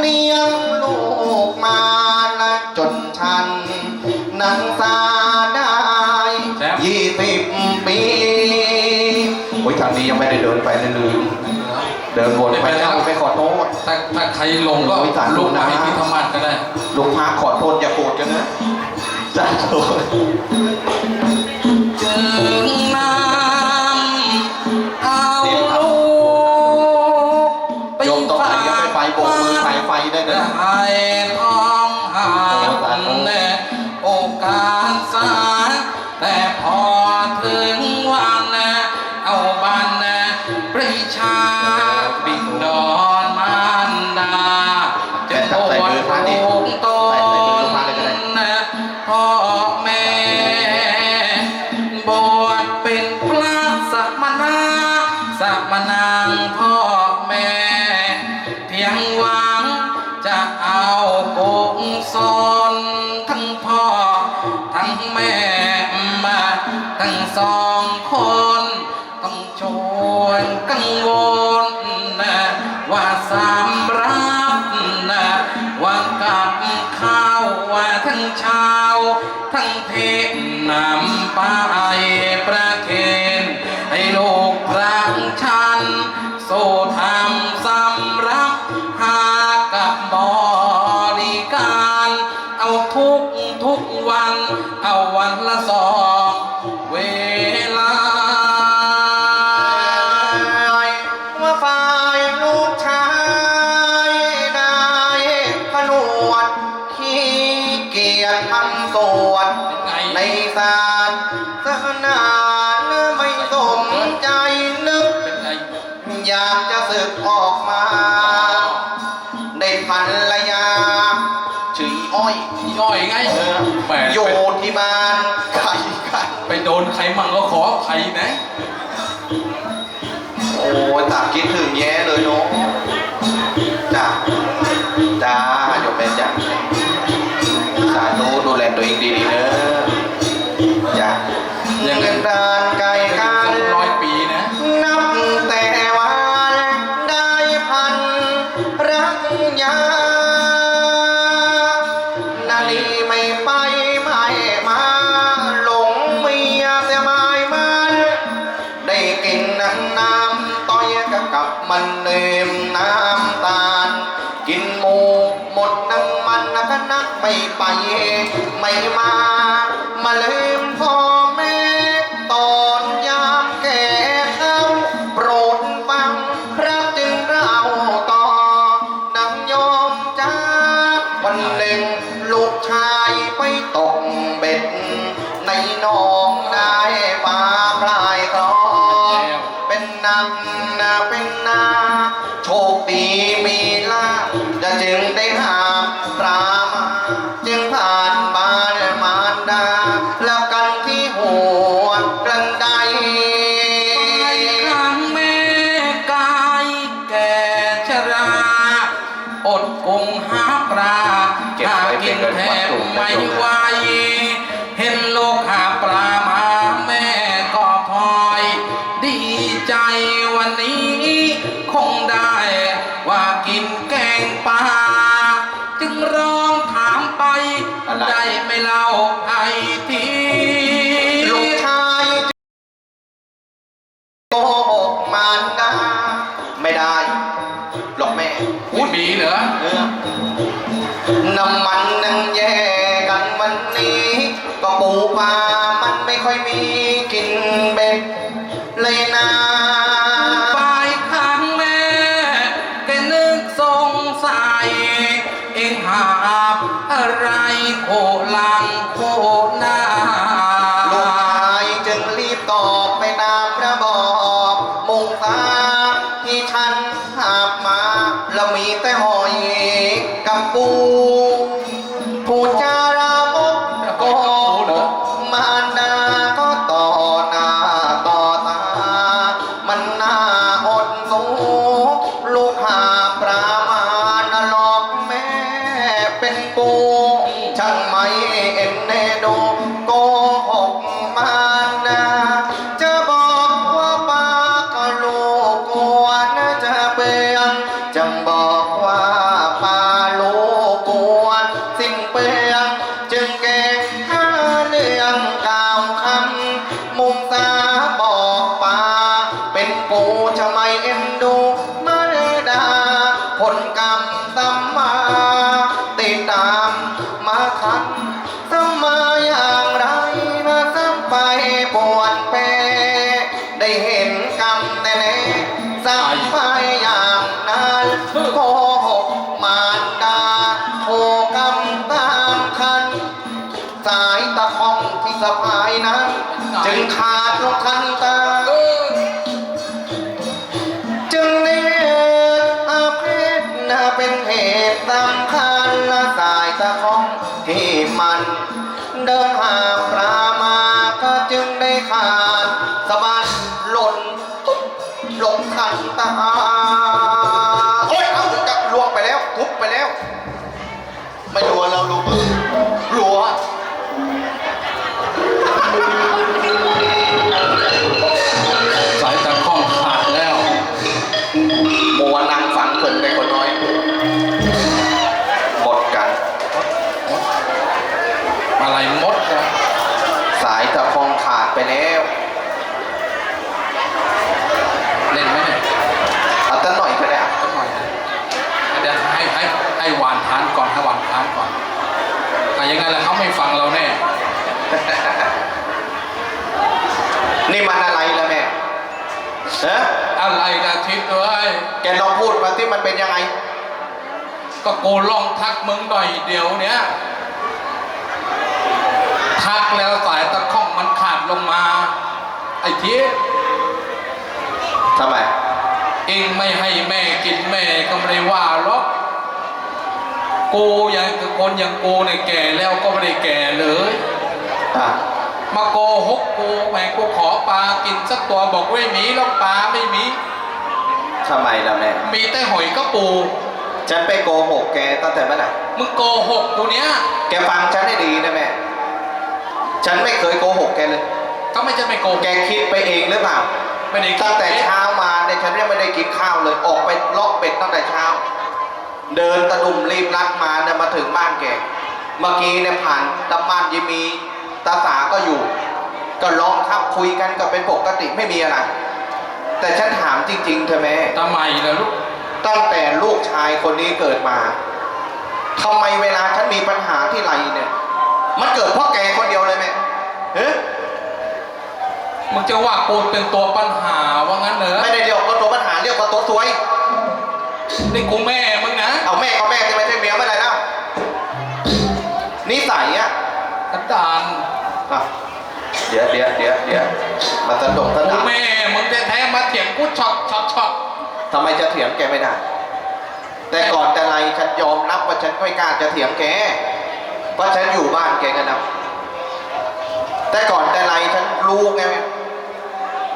เลี้ยงลูกมานะจนชัน นังสาได้แชมป์ยี่สิบปีโอ้ยทางนี้ยังไม่ได้เดินไปเลยลืมเดินวนไปแล้วไปขอโทษ ถ้าถ้าใครลงก็โอ้ยสาธุลงมานะ ให้ที่ธรรมะก็ได้หลวงพ่อขอโทษอย่าโกรธกันนะจ้าโทษ บกมือใส่ไฟได้เลยให้ท้องหานแน่โอกาสสายแต่พอ ยงหวัง จะเอากงสอ กทุกวัน เอาวันละสองเวลาว่าฝ่ายลูกชายได้ผนวดขี้เกียจทำสวนเป็นไงในศาสตร์ศาสนาไม่สมใจนึกเป็นไงอยากจะสึกออกมา ได้พันละยาชื่ออ้ อยย่อยไงแหมโยนที่บ้านไข่กันไปโดนใครมั่งก็ขออภัยนะ โอ้ยตัดคิดถึงแย่เลยเนาะจ้าจ้าโยมแม่จ้าสาธุดูแลตัวเองดีๆเนอ มา มาลืมพ่อแม่ตอนยามแก่เท้าโปรดฟังพรักจึงเราต่อนำยอมจ้าวันหนึ่งลูกชายไปตกเบ็ดในนอ แทวัตบถุไม่ไหว มันนั่งแย่กันวันนี้ ก็ปูปลา ผู้จ สายตะคองที่สะพายนั้น จึงขาดลงคันตา จึงเนตอาเพศน่าเป็นเหตุสำคัญและสายตะคองที่มัน เดินหาป เอ๊ะอะไรกันทิศเอ้ยแกลองพูดมาที่มันเป็นยังไง ก็กูลองทักมึงหน่อยเดี๋ยวเนี้ยทักแล้วสายตะข้องมันขาดลงมา ไอ้ทิศทำไม เองไม่ให้แม่กินแม่ก็ไม่ได้ว่าหรอกกูอย่างคนอย่างกูเนี่ยแก่แล้วก็ไม่ได้แก่เลยอะ มาโกหกกูแม่กูขอปลากินสักตัวบอกไม่มีแล้วปลาไม่มี ทำไมล่ะแม่ มีแต่หอยกระปู ฉันไปโกหกแกตั้งแต่เมื่อไหร่ มึงโกหกกูเนี้ยแกฟังฉันให้ดีนะแม่ ฉันไม่เคยโกหกแกเลย ก็ไม่จะไม่โกหกแกคิดไปเองหรือเปล่า ไม่ได้ตั้งแต่เช้ามาเนี่ยฉันยังไม่ได้กินข้าวเลย ออกไปเลาะเป็ดตั้งแต่เช้า เดินตะดุมรีบรัดมาเนี่ยมาถึงบ้านแก เมื่อกี้เนี่ยผ่านตำบ้านยิมี ตาสาก็อยู่ ก็ร้องครับคุยกันก็เป็นปกติไม่มีอะไร แต่ฉันถามจริง ๆ เธอแม่ทำไมล่ะลูกตั้งแต่ลูกชายคนนี้เกิดมาทำไมเวลาฉันมีปัญหาที่ไรเนี่ย มันเกิดเพราะแกคนเดียวเลยแม่เฮ้ยมึงจะว่ากูเป็นตัวปัญหาว่างั้นเหรอไม่ได้เรียกว่าตัวปัญหาเรียกว่าตัวสวยนี่กูแม่มึงนะเอาแม่ก็แม่จะไม่ใช่เมียเมื่อไหร่ อะเดี๋ยวเดี๋ยวเดี๋ยวเดี๋ยวมาสะดกสะกูดับแม่มึงแท้ๆมาเถียงกูช็อตช็อตช็อตทำไมจะเถียงแกไม่ได้ แต่ก่อนแต่ไรฉันยอมรับว่าฉันไม่กล้าจะเถียงแกเพราะฉันอยู่บ้านแกกันนะแต่ก่อนแต่ไรฉันรู้ไง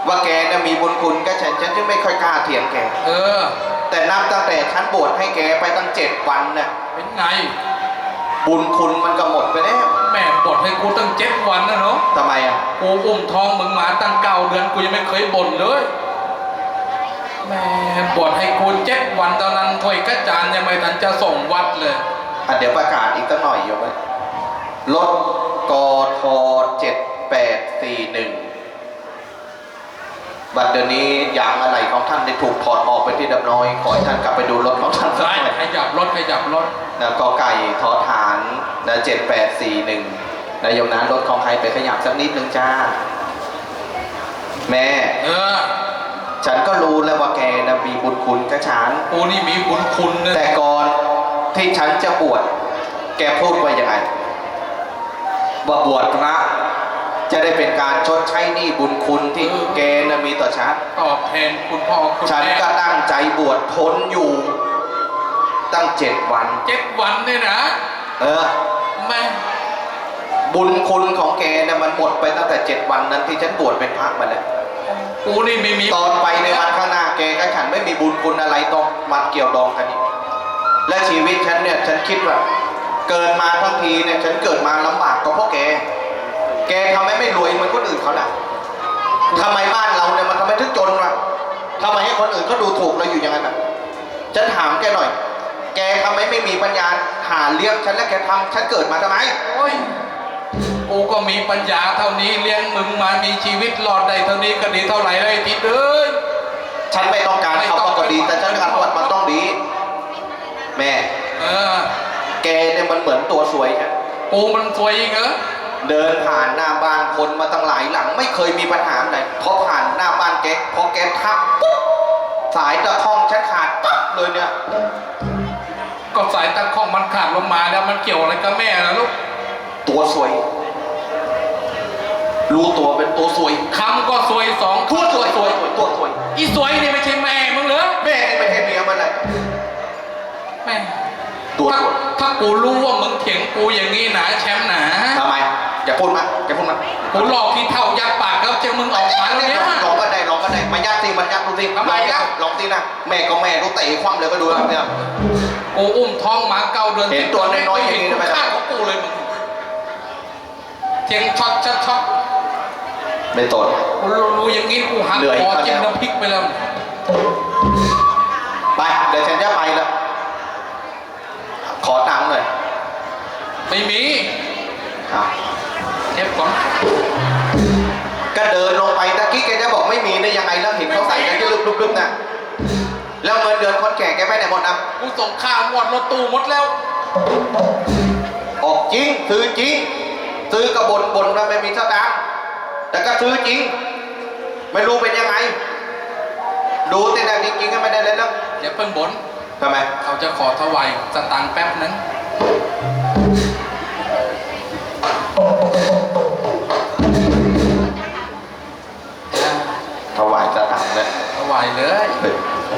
ว่าแกเนี่ยมีบุญคุณกับฉันฉันจึงไม่ค่อยกล้าเถียงแก เออ แต่นับตั้งแต่ฉันบวชให้แกไปตั้งเจ็ดวันน่ะเป็นไง บุญคุณมันก็หมดไปแล้ว แม่บดให้กูตั้งเจ็ดวันนะเนาะทำไมอะกูอุ้มท้องมึงมาตั้งเก้าเดือนกูยังไม่เคยบ่นเลย แม่บดให้กูเจ็ดวันตอนนั้นถ้วยกระจานยังไม่ทันจะส่งวัดเลยอะเดี๋ยวประกาศอีกสักหน่อยอยู่ไหมรถกทเจ็ดแปดสี่หนึ่ง บัดเดี๋ยวนี้ยางอะไรของท่านได้ถูกถอดออกไปที่ดับน้อย ขอให้ท่านกลับไปดูรถของท่านสักซ้ายหน่อยขยับรถขยับรถนะกอไก่ทอฐานนะเจ็ดแปดสี่หนึ่งนะโยมนะรถของใครไปขยับสักนิดนึงจ้า แม่ เออ ฉันก็รู้แล้วว่าแกนะมีบุญคุณกับฉันกูนี่มีบุญคุณนะแต่ก่อนที่ฉันจะบวชแกพูดว่ายังไงว่าบวชพระ จะได้เป็นการชดใช้หนี้บุญคุณที่แกนะมีต่อฉัน ตอบแทนคุณพ่อคุณฉันแม่ก็ตั้งใจบวชทนอยู่ ตั้งเจ็ดวัน เจ็ดวันเนี่ยนะเออ แม่บุญคุณของแกเนี่ยมันหมดไปตั้งแต่เจ็ดวันนั้นที่ฉันบวชเป็นพระมาแล้วกูนี่ไม่มีตอนไปในวันข้างหน้าแกกับฉันไม่มีบุญคุณอะไรต้องมัดเกี่ยวดองกันอีกและชีวิตฉันเนี่ยฉันคิดว่า เกิดมาทั้งทีเนี่ยฉันเกิดมาลำบากก็เพราะแก แกทำไมไม่รวยเหมือนคนอื่นเขาล่ะทำไมบ้านเราเนี่ยมันทำไมถึงจนวะทำไมให้คนอื่นเขาดูถูกเราอยู่อย่างนั้นอะฉันถามแกหน่อย แกทำไมไม่มีปัญญาหาเลี้ยงฉันและแกทำฉันเกิดมาทำไม โอ้ย กูก็มีปัญญาเท่านี้เลี้ยงมึงมามีชีวิตรอดได้เท่านี้ก็ดีเท่าไหร่เลยทิศเอ้ย ฉันไม่ต้องการเขาก็ดี แต่ฉันต้องการว่ามันต้องดีเหมือนตัวสวยใช่กูมันสวยอีกเหรอ เดินผ่านหน้าบ้านคนมาตั้งหลายหลัง ไม่เคยมีปัญหาไหนพอผ่านหน้าบ้านแกพอแกทักปุ๊บสายตะคองฉันขาดปั๊บเลยเนี่ยก็สายตะข้องมันขาดลงมาแล้วมันเกี่ยวอะไรกับแม่ล่ะลูกตัวสวย รู้ตัวเป็นตัวสวยคำก็สวยสองตัวสวยสวยสวยตัวสวยอีสวยนี่ไม่ใช่แม่มึงเหรอแม่นี่ไม่ใช่เมียมันเลยแม่ตัวถ้าสวยถ้ากูรู้ว่ามึงเถียงกูอย่างนี้หนา กูหลอกที่เท่ายัดปากแล้วจะมึงออกมาแล้วเนี่ยลองก็ได้ลองก็ได้มายัดสิมันยัดดูสิทำไมล่ะลองสินะแม่ก็แม่ดูเตะคว่ำเลยก็ดูครับเนี่ย กูอุ้มท้องหมาเก้าเดือนเห็นตัวน้อยๆอย่างนี้นี้ทำไมล่ะข้าของกูเลยมึงเถียงช็อตช็อตช็อตไม่ตนกูรู้อย่างนี้กูหักเหนื่อยคอครับจิ้มน้ำพริกไปแล้ว กันที่ลึกๆๆน่ะแล้วเงินเดือนคนแก่แกไปไหนหมดนะกูส่งค่าหมดรถตู้หมดแล้ว ออกจริงซื้อจริง ซื้อกระบนบนว่าไม่มีสตางค์แต่ก็ซื้อจริง ไม่รู้เป็นยังไง ดูแต่ดังจริงๆก็ไม่ได้เลยแล้วเดี๋ยวเพิ่งบนทำไม เขาจะขอถวายสตังค์แป๊บนึง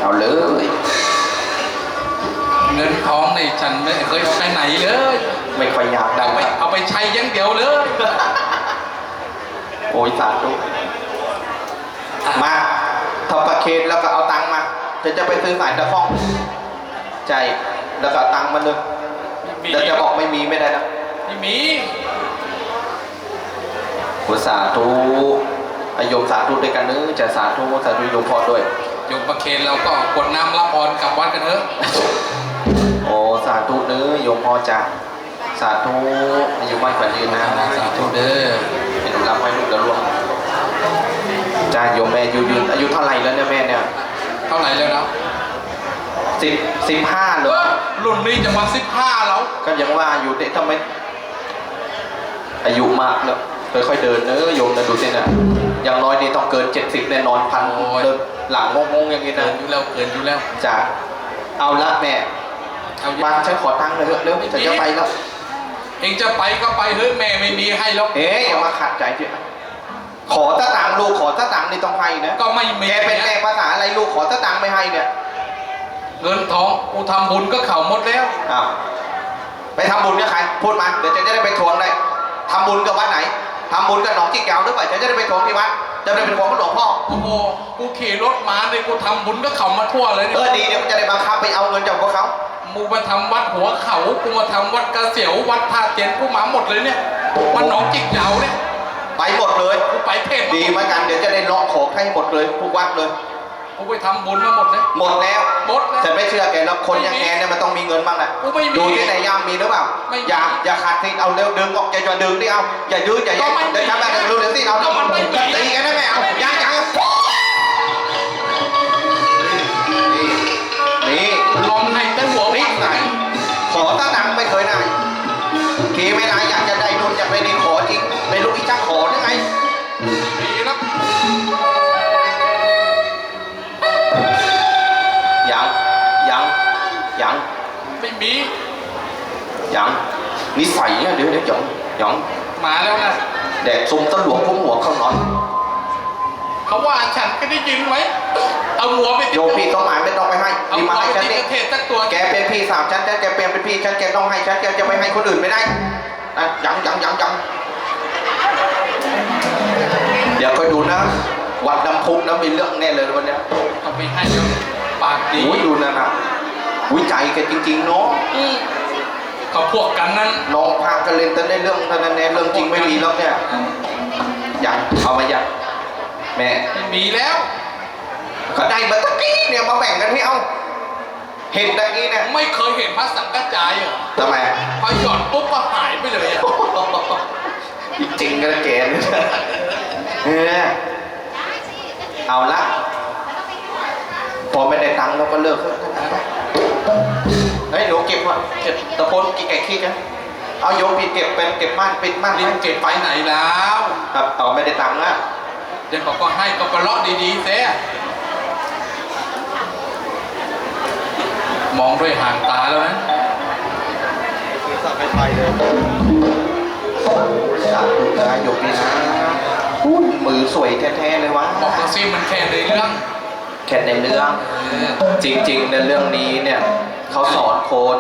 เฮ้ยเอาเลย เงินทองนี่ฉันไม่เคยเอาไปไหนเลย ไม่ค่อยอยากได้เอาไปครับเอาไปใช้อยังเดียวเลย โอ้ยสาธุมาทอประเคนแล้วก็เอาตังค์มาจะจะไปซื้อสายตะข้องใจแล้วก็เอาตังค์มาเลยมีแล้วจะบอกไม่มีไม่ได้นะไม่มี โอ้สาธุอาโยมสาธุด้วยกันเนื้อะจะสาธุสาธุโยมพ่อด้วยโยมประเคนเราก็กดน้ำรับพรกลับวัดกันเถอะโอ้สาธุเนื้อะโยมพ่อจ้ะสาธุอายุมั่นขวัญยืนนะสาธุเด้อเป็นหนูรับไว้ลูกจะร่วงจ้าโยมแม่อายุยืนอายุเท่าไหร่แล้วเนี่ยแม่เนี่ยเท่าไหร่แล้วนะสิบสิบห้าเหรเอออรุ่นนี้จะมาสิบห้าแล้วก็ยังว่าอยู่เด็กทำไมอายุมากแล้ว ค่อยๆเดินเนอะโยมนะดูสินะอย่างน้อยนี่ต้องเกินเจ็ดสิบแน่นอนพันเดินหลังงงๆอย่างนี้เกินะนอยู่แล้วเกินอยู่แล้วจ้าเอาละแม่เอามาฉันขอตังค์เลยเถอะเร็วฉันจะไปแล้วเองจะไปก็ไปเฮ้ยแม่ไม่มีให้หรอกเอ๊ะอย่ามาขัดใจเจ้ขอตะตังค์ลูกขอตะตังค์นี่ต้องให้นะก็ไม่มีแกเป็นแม่ภาษาอะไรลูกขอตะตังค์ไม่ให้เนี่ยเงินทองกูทำบุญก็เข่าหมดแล้ว อ้าวไปทำบุญกับใครพูดมาเดี๋ยวฉันจะได้ไปทวงได้ทำบุญกับวัดไหน ทำบุญกับหนองจิกแก้วหรือเปล่าฉันจะได้ไปทวงที่วัดจะได้เป็นของหลวงพ่อโอ้โหกูขี่รถมาเลยกูทำบุญก็เข่ามาทั่วเลยเอเนี่ยอดีเดี๋ยวมันจะได้บังคับไปเอาเงินจากพวกเขามูมาทำวัดหัวเขากูมาทำวัดกระเสียววัดท่าเตียนกูมาหมดเลยเนี่ยวันหนองจิกเหลาเนี่ยไปหมดเลยกูไปเทศมาดีเหมือนกันเดี๋ยวจะได้เลาะของให้หมดเลยทุกวัดเลย กูไปทำบุญมาหมดเลย หมดแล้วหมดแล้วฉันไม่เชื่อแกแล้วคนอย่างแกเนี่ยมันต้องมีเงินบ้างแหละกูไม่มีดูที่ไหนย่ามมีหรือเปล่า ไม่มี อย่าอย่าขาดสิเอาเร็วดึงออกอย่าอย่าดึงดิเอาอย่ายืดอย่าก็ยัดไม่มีเดี๋ยวทำอะไรเร็วเร็วสิเอาก็มันไม่มี ตีกันได้ไหมเอาไม่มียังยัง ไม่มียังนิสัยเนี่ยเดี๋ยวเดี๋ยวหยองหยองมาแล้วนะแดกซุ่มตะหลวงพุ่มหัวเข้านอนเขาว่าฉันก็ได้ยินไหมเอาหัวไปติดโยมพี่ต้องหมายไม่ต้องไปให้เอานี่หัวมาไปให้ฉันติดนี่กระเทศสักตัวแกเป็นพี่สาวฉันแกเป็นเป็นพี่ฉันแกต้องให้ฉันแกจะไม่ให้คนอื่นไม่ได้นะยังยังยังยังเดี๋ยวคอยดูนะ วัดน้ำพุน้ำมีเรื่องแน่เลยวันเนี้ย เอาไปให้เดี๋ยวปากดี โอ้ยดูนั่นนะ วิจัยกันจริงๆเนาะอืมเขาพวกกันนั้นน้องพากันเล่นแต่ในเรื่องเท่านั้นแน่เรื่องจริงไม่มีแล้วเนี่ยยังเอามายังแม่ไม่มีแล้ว ก็ได้มาตะกี้เนี่ยมาแบ่งกันให้เอาเห็นตะกี้เนี่ยไม่เคยเห็นพระสังกัจจายเหรอทำไมพอหยอดปุ๊บก็หายไปเลยอะจริงกันแกเนี่ยเออเอาละพอไม่ได้ตังค์แล้วก็เลิกเถอะเฮ้ยหนูเก็บไว้ก่อนเก็บตะโพนกี่ไก่ขี้กันเอาโยมผิดเก็บเป็นเก็บม่านปิดม่านรีบเก็บไปไหนแล้วครับต่อไม่ได้ตังค์ละเดี๋ยวเขาก็ให้ก็กระเลาะดีๆเสียมองด้วยห่างตาแล้วนะสับไปไทยเลยสาธุนะโยมนี่นะอุ้ยมือสวยแท้ๆเลยวะบอกตัวซิมันแค่ในเรื่อง แค่ในเรื่อง จริงๆในเรื่องนี้เนี่ยเขาสอนคน